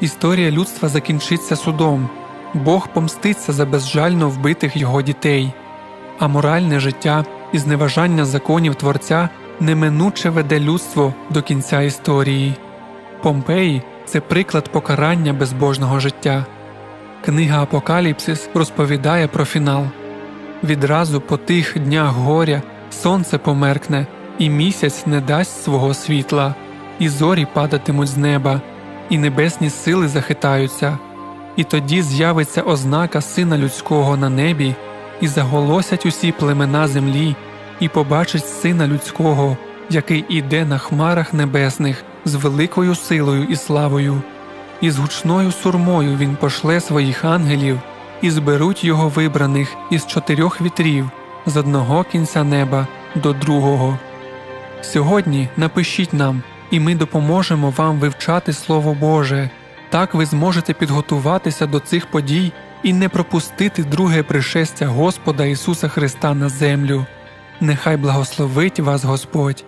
Історія людства закінчиться судом, Бог помститься за безжально вбитих його дітей, а моральне життя і зневажання законів Творця неминуче веде людство до кінця історії. Помпеї це приклад покарання безбожного життя. Книга Апокаліпсис розповідає про фінал. Відразу по тих днях горя сонце померкне, і місяць не дасть свого світла, і зорі падатимуть з неба, і небесні сили захитаються, і тоді з'явиться ознака Сина Людського на небі, і заголосять усі племена землі, і побачить Сина Людського, який іде на хмарах небесних з великою силою і славою, і з гучною сурмою він пошле своїх ангелів, і зберуть його вибраних із чотирьох вітрів з одного кінця неба до другого. Сьогодні напишіть нам, і ми допоможемо вам вивчати Слово Боже. Так ви зможете підготуватися до цих подій і не пропустити друге пришестя Господа Ісуса Христа на землю. Нехай благословить вас Господь.